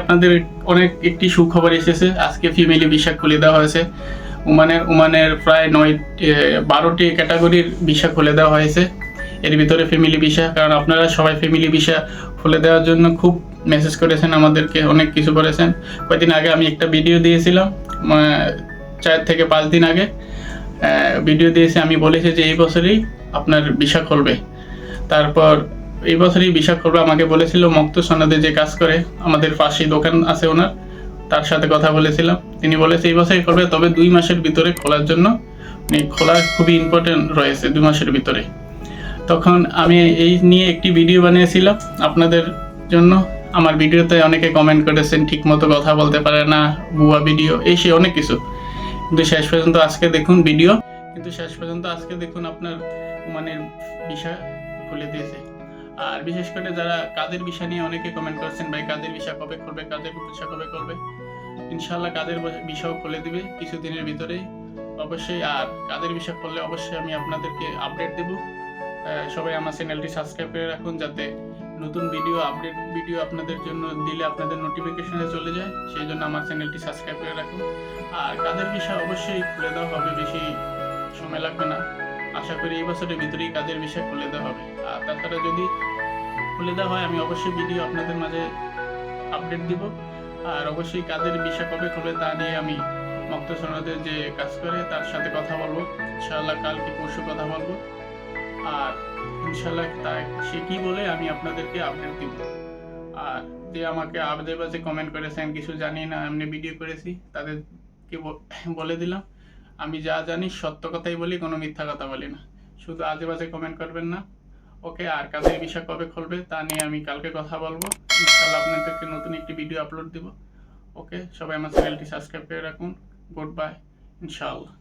আপনাদের অনেক একটি সুখবর এসেছে। আজকে ফিমেলি ভিসা খুলে দেওয়া হয়েছে। ওমানের ওমানের প্রায় নয় বারোটি ক্যাটাগরির ভিসা খুলে দেওয়া হয়েছে। এর ভিতরে ফ্যামিলি ভিসা কারণ আপনারা সবাই ফ্যামিলি ভিসা খুলে দেওয়ার জন্য খুব মেসেজ করেছেন, আমাদেরকে অনেক কিছু করেছেন। কয়েকদিন আগে আমি একটা ভিডিও দিয়েছিলাম চার থেকে পাঁচ দিন আগে। ভিডিও দিয়েছি, আমি বলেছি যে এই বছরই আপনার ভিসা খুলবে তারপর এই বছরই বিশাখ করবে আমাকে বলেছিল, মক্ত সনাদে যে কাজ করে, আমাদের পাশেই দোকান আছে ওনার, তার সাথে কথা বলেছিলাম। তিনি বলেছে, এই বছরই করবে, তবে দুই মাসের ভিতরে খোলার জন্য। মানে খোলা খুবই ইম্পর্টেন্ট রয়েছে দুই মাসের ভিতরে। তখন আমি এই নিয়ে একটি ভিডিও বানিয়েছিলাম আপনাদের জন্য। আমার ভিডিওতে অনেকে কমেন্ট করেছেন ঠিক মতো কথা বলতে পারে না বুয়া ভিডিও এই সে অনেক কিছু। কিন্তু শেষ পর্যন্ত আজকে দেখুন ভিডিও কিন্তু শেষ পর্যন্ত আজকে দেখুন আপনার মানে বিষয় খুলে দিয়েছে। আর বিশেষ করে যারা কাদের বিষয় নিয়ে অনেকে কমেন্ট করছেন, ভাই, কাদের বিষয় কবে করবে, কাদের বিষয় কবে করবে? ইনশাল্লাহ কাদের বিষয় খুলে দিবে কিছুদিনের ভিতরেই অবশ্যই, আর কাদের বিষয় করলে অবশ্যই আমি আপনাদেরকে আপডেট দেব। সবাই আমার চ্যানেলটি সাবস্ক্রাইব করে রাখুন যাতে নতুন ভিডিও আপডেট ভিডিও আপনাদের জন্য দিলে আপনাদের নোটিফিকেশনে চলে যায়। সেই জন্য আমার চ্যানেলটি সাবস্ক্রাইব করে রাখুন। আর কাদের বিষয় অবশ্যই খুলে দেওয়া হবে, বেশি সময় লাগবে না। আশা করি এই বছরের ভিতরেই কাজের বিষয় খুলে দেওয়া হবে। আর তাছাড়া যদি খুলে দেওয়া হয়, আমি অবশ্যই ভিডিও আপনাদের মাঝে আপডেট দিব। আর অবশ্যই কাজের বিষয় কবে খুলে তা নিয়ে আমি মক্ত সনদের যে কাজ করে, তার সাথে কথা বলব। ইনশাআল্লাহ কালকে পরশু কথা বলব। আর ইনশাআল্লাহ তা সে কি বলে আমি আপনাদেরকে আপডেট দিব। আর যে আমাকে আজে বাজে কমেন্ট করেছেন, কিছু জানি না, এমনি ভিডিও করেছি তাদেরকে বলে দিলাম। আমি যা জানি সত্য কথাই বলি, কোনো মিথ্যা কথা বলি না। শুধু আজে বাজে কমেন্ট করবেন না। ওকে আর কাজের বিষয় কবে খুলবে, তা নিয়ে আমি কালকে কথা বলব। ইনশাল্লাহ আপনাদেরকে নতুন একটি ভিডিও আপলোড দিব। ওকে, সবাই আমার চ্যানেলটি সাবস্ক্রাইব করে রাখুন। গুড বাই ইনশাআল্লাহ।